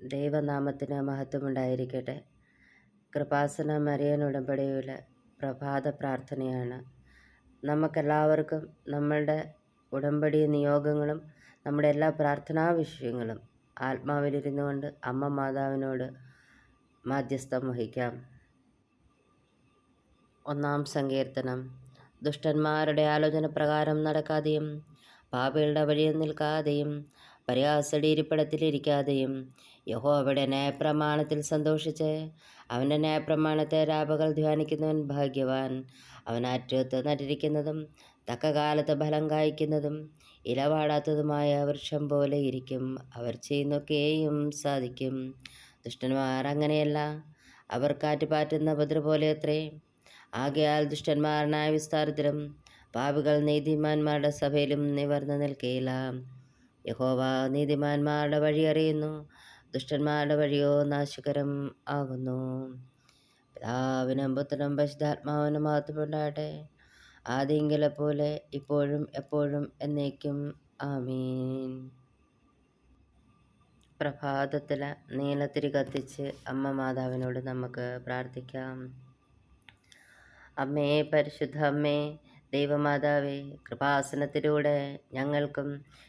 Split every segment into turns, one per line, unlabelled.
ദൈവനാമത്തിന് മഹത്വമുണ്ടായിരിക്കട്ടെ. കൃപാസന മരിയൻ ഉടമ്പടിയിലെ പ്രഭാത പ്രാർത്ഥനയാണ്. നമുക്കെല്ലാവർക്കും നമ്മളുടെ ഉടമ്പടി നിയോഗങ്ങളും നമ്മുടെ എല്ലാ പ്രാർത്ഥനാ വിഷയങ്ങളും ആത്മാവിലിരുന്നു കൊണ്ട് അമ്മ മാതാവിനോട് മാധ്യസ്ഥം വഹിക്കാം. ഒന്നാം സങ്കീർത്തനം. ദുഷ്ടന്മാരുടെ ആലോചന പ്രകാരം നടക്കാതെയും പാപികളുടെ വഴിയിൽ നിൽക്കാതെയും പരിഹാസയുടെ ഇരിപ്പിടത്തിലിരിക്കാതെയും യഹോവയുടെ ന്യായപ്രമാണത്തിൽ സന്തോഷിച്ച് അവന്റെ ന്യായപ്രമാണത്തെ രാപകൾ ധ്യാനിക്കുന്നവൻ ഭാഗ്യവാൻ. അവൻ അറ്റത്ത് നട്ടിരിക്കുന്നതും തക്ക കാലത്ത് ഫലം കായ്ക്കുന്നതും ഇലവാടാത്തതുമായ വൃക്ഷം പോലെ ഇരിക്കും. അവർ ചെയ്യുന്നൊക്കെയും സാധിക്കും. ദുഷ്ടന്മാർ അങ്ങനെയല്ല. അവർ കാറ്റുപാറ്റുന്ന ഭദ്ര പോലെ അത്രേ ആകയാൽ ദുഷ്ടന്മാർ ന്യായവിസ്താരത്തിലും പാപികൾ നീതിമാന്മാരുടെ സഭയിലും നിവർന്നു നിൽക്കുകയില്ല യഹോവ നീതിമാന്മാരുടെ വഴി അറിയുന്നു ദുഷ്ടന്മാരുടെ വഴിയോ നാശകരം ആകുന്നു. പിതാവിനും പുത്രനും പശുദ്ധാത്മാവിനും മഹത്വമുണ്ടാകട്ടെ. ആദ്യങ്കിലെ പോലെ ഇപ്പോഴും എപ്പോഴും എന്നേക്കും ആമീൻ. പ്രഭാതത്തിൽ നീലത്തിരി കത്തിച്ച് അമ്മ മാതാവിനോട് നമുക്ക് പ്രാർത്ഥിക്കാം. അമ്മേ പരിശുദ്ധ അമ്മേ ദൈവമാതാവേ കൃപാസനത്തിലൂടെ ഞങ്ങൾക്കും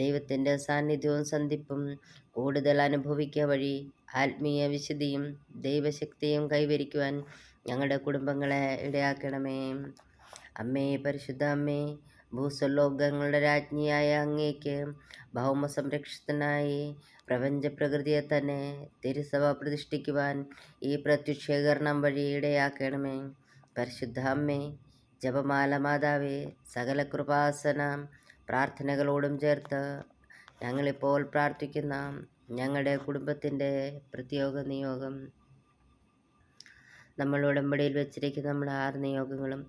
ദൈവത്തിന്റെ സാന്നിധ്യവും സന്ധിപ്പും കൂടുതൽ അനുഭവിക്കുക വഴി ആത്മീയ വിശുദ്ധിയും ദൈവശക്തിയും കൈവരിക്കുവാൻ ഞങ്ങളുടെ കുടുംബങ്ങളെ ഇടയാക്കണമേ. അമ്മേ പരിശുദ്ധ അമ്മേ ഭൂസ്വലോകങ്ങളുടെ രാജ്ഞിയായ അങ്ങേക്ക് ഭൗമ സംരക്ഷണത്തിനായി പ്രപഞ്ച പ്രകൃതിയെ തന്നെ തിരുസഭ പ്രതിഷ്ഠിക്കുവാൻ ഈ പ്രത്യക്ഷീകരണം വഴി ഇടയാക്കണമേ. പരിശുദ്ധ അമ്മേ ജപമാല മാതാവേ സകല കൃപാസന പ്രാർത്ഥനകളോടും ചേർത്ത് ഞങ്ങളിപ്പോൾ പ്രാർത്ഥിക്കുന്ന ഞങ്ങളുടെ കുടുംബത്തിന്റെ പ്രത്യേക നിയോഗം നമ്മൾ ഉടമ്പടിയിൽ വെച്ചിരിക്കുന്ന നമ്മുടെ ആറ് നിയോഗങ്ങളും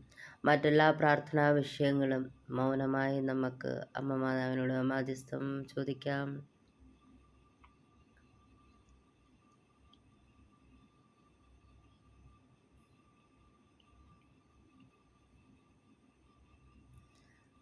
മറ്റെല്ലാ പ്രാർത്ഥനാ വിഷയങ്ങളും മൗനമായി നമുക്ക് അമ്മ മാതാവിനോട് മാധ്യസ്ഥം ചോദിക്കാം.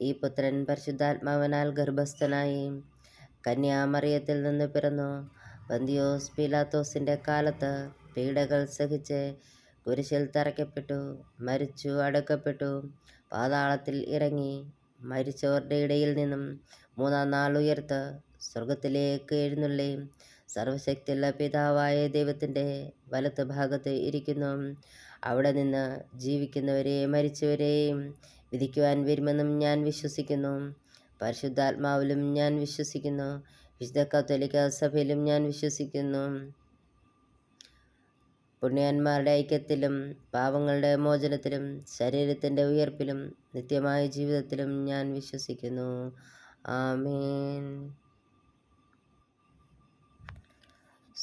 ഈ പുത്രൻ പരിശുദ്ധാത്മാവനാൽ ഗർഭസ്ഥനായി കന്യാമറിയത്തിൽ നിന്ന് പിറന്നു. പന്തിയോസ് പീലാത്തോസിന്റെ കാലത്ത് പീഡകൾ സഹിച്ച് കുരിശിൽ തറയ്ക്കപ്പെട്ടു മരിച്ചു അടക്കപ്പെട്ടു. പാതാളത്തിൽ ഇറങ്ങി മരിച്ചവരുടെ ഇടയിൽ നിന്നും മൂന്നാം നാൾ ഉയർത്ത് സ്വർഗത്തിലേക്ക് എഴുന്നള്ളി. സർവശക്തിയുള്ള പിതാവായ ദൈവത്തിന്റെ വലത്ത് ഭാഗത്ത് ഇരിക്കുന്നു. അവിടെ നിന്ന് ജീവിക്കുന്നവരെയും മരിച്ചവരെയും വിധിക്കുവാൻ വരുമെന്നും ഞാൻ വിശ്വസിക്കുന്നു. പരിശുദ്ധാത്മാവിലും ഞാൻ വിശ്വസിക്കുന്നു. വിശുദ്ധ കത്തോലിക്ക സഭയിലും ഞാൻ വിശ്വസിക്കുന്നു. പുണ്യന്മാരുടെ ഐക്യത്തിലും പാവങ്ങളുടെ മോചനത്തിലും ശരീരത്തിന്റെ ഉയർപ്പിലും നിത്യമായ ജീവിതത്തിലും ഞാൻ വിശ്വസിക്കുന്നു. ആമേൻ.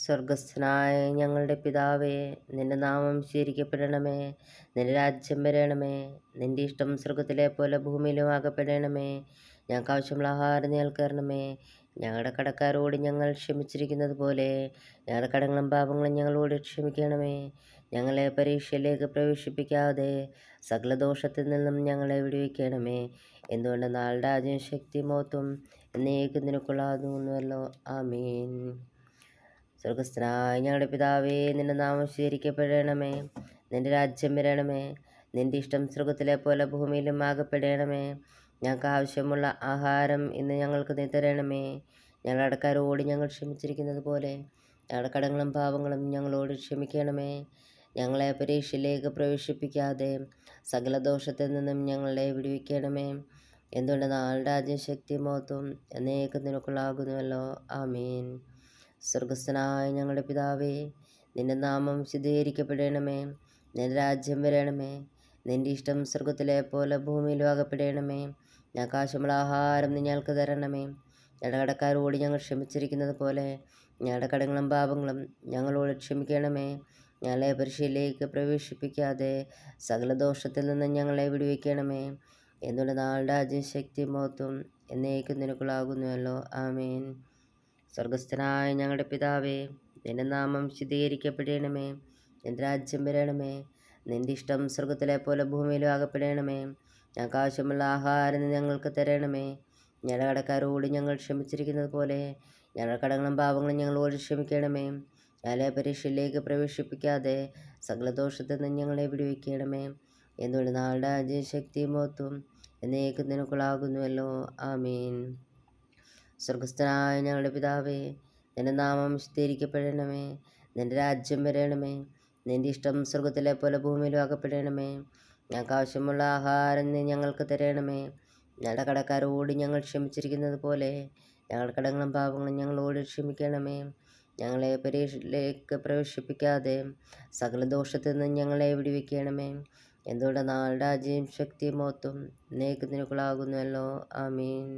സ്വർഗസ്ഥനായ ഞങ്ങളുടെ പിതാവേ നിന്റെ നാമം സ്വീകരിക്കപ്പെടണമേ നിന്റെ രാജ്യം വരണമേ നിന്റെ ഇഷ്ടം സ്വർഗത്തിലെ പോലെ ഭൂമിയിലും ആകപ്പെടണമേ. ഞങ്ങൾക്ക് ആവശ്യമുള്ള ആഹാരം നേൽക്കേറണമേ ഞങ്ങളുടെ കടക്കാരോട് ഞങ്ങൾ ക്ഷമിച്ചിരിക്കുന്നത് പോലെ ഞങ്ങളുടെ കടങ്ങളും പാപങ്ങളും ഞങ്ങളോട് ക്ഷമിക്കണമേ. ഞങ്ങളെ പരീക്ഷയിലേക്ക് പ്രവേശിപ്പിക്കാതെ സകല ദോഷത്തിൽ നിന്നും ഞങ്ങളെ വിടുവിക്കണമേ. എന്തുകൊണ്ട് നാളുടെ രാജ്യം ശക്തി മോത്തും എന്നേക്കും നിനക്കുള്ളതുമല്ലോ ആമീൻ. സ്വർഗസ്ഥനായ ഞങ്ങളുടെ പിതാവേ നിന്റെ നാമം സ്വീകരിക്കപ്പെടണമേ. നിന്റെ രാജ്യം വരണമേ. നിന്റെ ഇഷ്ടം സ്വർഗത്തിലെ പോലെ ഭൂമിയിലും ആകപ്പെടണമേ. ഞങ്ങൾക്ക് ആവശ്യമുള്ള ആഹാരം ഇന്ന് ഞങ്ങൾക്ക് നീ തരണമേ. ഞങ്ങളുടെ അടക്കാരോട് ഞങ്ങൾ ക്ഷമിച്ചിരിക്കുന്നത് പോലെ ഞങ്ങളുടെ കടങ്ങളും പാവങ്ങളും ഞങ്ങളോട് ക്ഷമിക്കണമേ. ഞങ്ങളെ പരീക്ഷയിലേക്ക് പ്രവേശിപ്പിക്കാതെ സകല ദോഷത്തിൽ നിന്നും ഞങ്ങളെ വിടുവിക്കണമേ. എന്തുകൊണ്ട് നാളുടെ രാജ്യം ശക്തി മോത്തും എന്നേക്കും നിനക്കുള്ളാകുന്നുവല്ലോ. ആമീൻ. സ്വർഗസ്ഥനായ ഞങ്ങളുടെ പിതാവേ നിന്റെ നാമം ശുദ്ധീകരിക്കപ്പെടണമേ. നിന്റെ രാജ്യം വരണമേ. നിന്റെ ഇഷ്ടം സ്വർഗത്തിലെ പോലെ ഭൂമിയിലും ആകപ്പെടണമേ. ആകാശമുള്ള ആഹാരം നീ ഞങ്ങൾക്ക് തരണമേ. ഞങ്ങളുടെ കടക്കാരോട് ഞങ്ങൾ ക്ഷമിച്ചിരിക്കുന്നത് പോലെ ഞങ്ങളുടെ കടങ്ങളും പാപങ്ങളും ഞങ്ങളോട് ക്ഷമിക്കണമേ. ഞങ്ങളെ പരീക്ഷയിലേക്ക് പ്രവേശിപ്പിക്കാതെ സകല ദോഷത്തിൽ നിന്ന് ഞങ്ങളെ വിടുവിക്കണമേ. എന്നുള്ള നാളുടെ അജയശക്തി ശക്തി മഹത്വം എന്നേക്കും നിനക്കുള്ളാകുന്നുവല്ലോ. ആമേൻ. സ്വർഗസ്ഥനായ ഞങ്ങളുടെ പിതാവേ നിന്റെ നാമം ശുദ്ധീകരിക്കപ്പെടണമേ. നിന്റെ രാജ്യം വരണമേ. നിന്റെ ഇഷ്ടം സ്വർഗത്തിലെ പോലെ ഭൂമിയിലും ആകപ്പെടണമേ. ഞങ്ങൾക്ക് ആവശ്യമുള്ള ആഹാരം ഞങ്ങൾക്ക് തരണമേ. ഞങ്ങളുടെ കടക്കാരോട് ഞങ്ങൾ ക്ഷമിച്ചിരിക്കുന്നത് പോലെ ഞങ്ങളുടെ കടങ്ങളും പാവങ്ങളും ഞങ്ങളോട് ക്ഷമിക്കണമേ. ഞങ്ങളെ പരീക്ഷയിലേക്ക് പ്രവേശിപ്പിക്കാതെ സകല ദോഷത്തിൽ നിന്ന് ഞങ്ങളെ വിടുവിക്കണമേ. എന്തുകൊണ്ട് നാളുടെ അജയ ശക്തി മഹത്വം എന്നേക്കും നിനക്കുള്ളാകുന്നുവല്ലോ ആമീൻ. സ്വർഗസ്ഥനായ ഞങ്ങളുടെ പിതാവേ നിന്റെ നാമം വിശദീകരിക്കപ്പെടണമേ നിന്റെ രാജ്യം വരണമേ നിന്റെ ഇഷ്ടം സ്വർഗത്തിലെ പോലെ ഭൂമിയിലും ആക്കപ്പെടണമേ. ഞങ്ങൾക്ക് ആവശ്യമുള്ള ആഹാരം നീ ഞങ്ങൾക്ക് തരണമേ. ഞങ്ങളുടെ കടക്കാരോട് ഞങ്ങൾ ക്ഷമിച്ചിരിക്കുന്നത് പോലെ ഞങ്ങളുടെ കടങ്ങളും പാപങ്ങളും ഞങ്ങളോട് ക്ഷമിക്കണമേ. ഞങ്ങളെ പരീക്ഷയിലേക്ക് പ്രവേശിപ്പിക്കാതെ സകല ദോഷത്തിൽ നിന്ന് ഞങ്ങളെ വിടിവെക്കണമേ. എന്തുകൊണ്ട് നാളുടെ രാജ്യം ശക്തി മോത്തും നേക്ക് ആ ആമീൻ.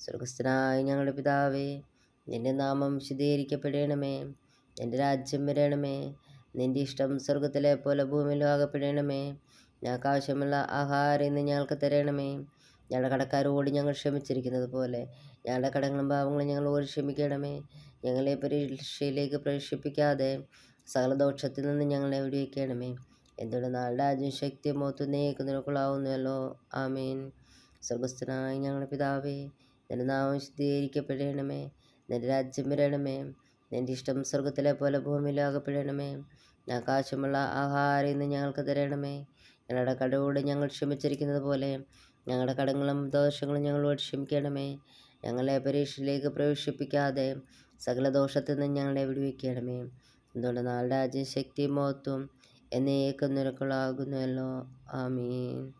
സ്വർഗസ്ഥനായ ഞങ്ങളുടെ പിതാവേ നിന്റെ നാമം വിശദീകരിക്കപ്പെടണമേ നിന്റെ രാജ്യം വരണമേ. നിന്റെ ഇഷ്ടം സ്വർഗത്തിലെ പോലെ ഭൂമിയിലും ആകപ്പെടണമേ. ഞങ്ങൾക്ക് ആവശ്യമുള്ള ആഹാരം ഇന്ന് ഞങ്ങൾക്ക് തരണമേ. ഞങ്ങളുടെ കടക്കാരോട് ഞങ്ങൾ ക്ഷമിച്ചിരിക്കുന്നത് പോലെ ഞങ്ങളുടെ കടങ്ങളും പാവങ്ങളും ഞങ്ങളോട് ക്ഷമിക്കണമേ. ഞങ്ങളെ പരീക്ഷയിലേക്ക് പ്രവേശിപ്പിക്കാതെ സകല ദോഷത്തിൽ നിന്ന് ഞങ്ങളെ വിടുവിക്കണമേ. എന്തുകൊണ്ട് നാളുടെ രാജ്യം ശക്തി മോത്തു നീക്കുന്നതിനൊക്കെ ആവുന്നുവല്ലോ ആമീൻ. സ്വർഗസ്ഥനായ ഞങ്ങളുടെ പിതാവേ നിന്റെ നാമം ശുദ്ധീകരിക്കപ്പെടണമേ. നിന്റെ രാജ്യം വരണമേ. നിന്റെ ഇഷ്ടം സ്വർഗത്തിലെ പോലെ ഭൂമിയിലാകപ്പെടണമേ ആകാശമുള്ള ആഹാരം ഇന്ന് ഞങ്ങൾക്ക് തരണമേ. ഞങ്ങളുടെ കടവോട് ഞങ്ങൾ ക്ഷമിച്ചിരിക്കുന്നത് പോലെ ഞങ്ങളുടെ കടങ്ങളും ദോഷങ്ങളും ഞങ്ങളോട് ക്ഷമിക്കണമേ. ഞങ്ങളെ പരീക്ഷയിലേക്ക് പ്രവേശിപ്പിക്കാതെ സകല ദോഷത്തിൽ നിന്ന് ഞങ്ങളെ വിടുവിക്കണമേ. എന്തുകൊണ്ട് നാളുടെ രാജ്യം ശക്തി മഹത്വം എന്നേക്കും നിരക്കുകളാകുന്നുവല്ലോ ആമീൻ.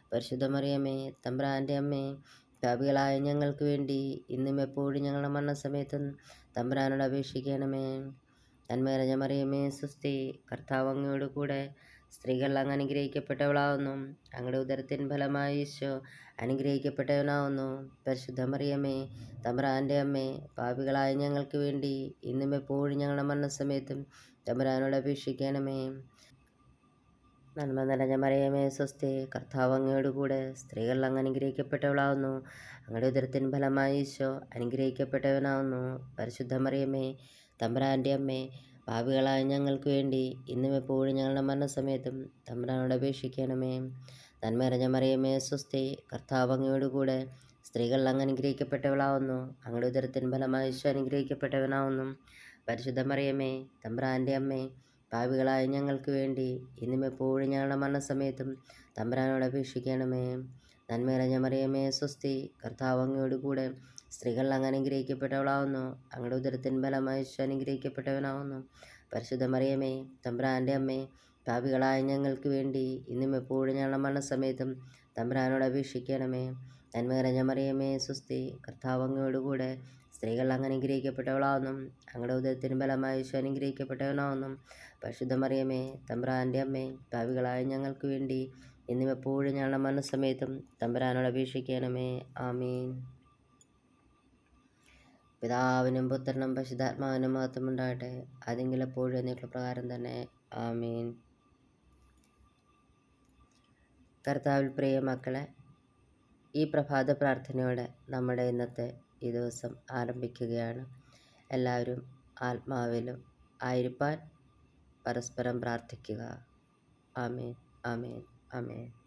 പരിശുദ്ധ മറിയമേ തമ്പ്രാന്റെ അമ്മേ പാപികളായ ഞങ്ങൾക്ക് വേണ്ടി ഇന്നും എപ്പോഴും ഞങ്ങളുടെ മരണസമയത്തും തമ്പ്രാനോട് അപേക്ഷിക്കണമേ. നന്മയറിഞ്ഞ മറിയമേ സുസ്തി കർത്താവ് അങ്ങയോട് കൂടെ സ്ത്രീകൾ അങ്ങ് അനുഗ്രഹിക്കപ്പെട്ടവളാവുന്നു. അങ്ങയുടെ ഉദരത്തിൻ ഫലമായി ഈശോ അനുഗ്രഹിക്കപ്പെട്ടവനാവുന്നു. പരിശുദ്ധ മറിയമ്മേ തമ്പ്രാന്റെ അമ്മേ പാപികളായ ഞങ്ങൾക്ക് വേണ്ടി ഇന്നും എപ്പോഴും ഞങ്ങളുടെ മരണസമയത്തും തമ്പ്രാനോട് അപേക്ഷിക്കണമേ. നന്മ നിറഞ്ഞ മറിയമേ സ്വസ്തി. കർത്താവ് അങ്ങയോടുകൂടെ സ്ത്രീകൾ അങ്ങ് അനുഗ്രഹിക്കപ്പെട്ടവളാവുന്നു. അങ്ങയുടെ ഉദരത്തിൻ ഫലമായി ഈശോ അനുഗ്രഹിക്കപ്പെട്ടവനാവുന്നു. പരിശുദ്ധ മറിയമേ തമ്പുരാന്റെ അമ്മേ ഭാവികളായ ഞങ്ങൾക്ക് വേണ്ടി ഇന്നും എപ്പോഴും ഞങ്ങളുടെ മരണസമയത്തും തമ്പുരാനോട് അപേക്ഷിക്കണമേ. നന്മ നിറഞ്ഞ മറിയമേ സ്വസ്തി. കർത്താവ് അങ്ങയോടുകൂടെ സ്ത്രീകൾ അങ്ങ് അനുഗ്രഹിക്കപ്പെട്ടവളാവുന്നു. അങ്ങയുടെ ഉദരത്തിൻ ഫലമായി ഈശോ അനുഗ്രഹിക്കപ്പെട്ടവനാവുന്നു. പരിശുദ്ധ മറിയമേ തമ്പുരാന്റെ അമ്മേ പാപികളായ ഞങ്ങൾക്ക് വേണ്ടി ഇന്നും എപ്പോഴും ഞങ്ങളുടെ മരണസമയത്തും തമ്പുരാനോട് അപേക്ഷിക്കണമേ. നന്മയിറഞ്ഞ മറിയമേ സ്വസ്തി കർത്താവ് അങ്ങയോട് കൂടെ സ്ത്രീകൾ അങ്ങ് അനുഗ്രഹിക്കപ്പെട്ടവളാവുന്നു. അങ്ങയുടെ ഉദരത്തിൻ ബലമായി അനുഗ്രഹിക്കപ്പെട്ടവനാവുന്നു. പരിശുദ്ധ മറിയമേ തമ്പുരാന്റെ അമ്മേ പാപികളായ ഞങ്ങൾക്ക് വേണ്ടി ഇന്നും എപ്പോഴും ഞങ്ങളുടെ മരണസമയത്തും തമ്പുരാനോട് അപേക്ഷിക്കണമേ. നന്മ മറിയമേ സ്വസ്തി കർത്താവ് അങ്ങയോടുകൂടെ സ്ത്രീകൾ അനുഗ്രഹിക്കപ്പെട്ടവളാവുന്നു അങ്ങയുടെ ഉദയത്തിന് ബലമായ യേശു അനുഗ്രഹിക്കപ്പെട്ടവനാവുന്നു പരിശുദ്ധ മറിയമേ തമ്പ്രാന്റെ അമ്മേ ഭാവികളായ ഞങ്ങൾക്ക് വേണ്ടി ഇന്നും എപ്പോഴും ഞങ്ങളുടെ മനസ്സമയത്തും തമ്പുരാനോട് അപേക്ഷിക്കണമേ. ആമീൻ. പിതാവിനും പുത്രനും പശുധാത്മാവിനും മഹത്വം ഉണ്ടാകട്ടെ അതെങ്കിലും എപ്പോഴും എന്നീട്ടുള്ള പ്രകാരം തന്നെ. ആമീൻ. കർത്താവിൽ പ്രിയ മക്കളെ ഈ പ്രഭാത പ്രാർത്ഥനയോടെ നമ്മുടെ ഇന്നത്തെ ഈ ദിവസം ആരംഭിക്കുകയാണ്. എല്ലാവരും ആത്മാവിലും ആയിരിപ്പാൻ പരസ്പരം പ്രാർത്ഥിക്കുക. ആമേൻ ആമേൻ ആമേൻ.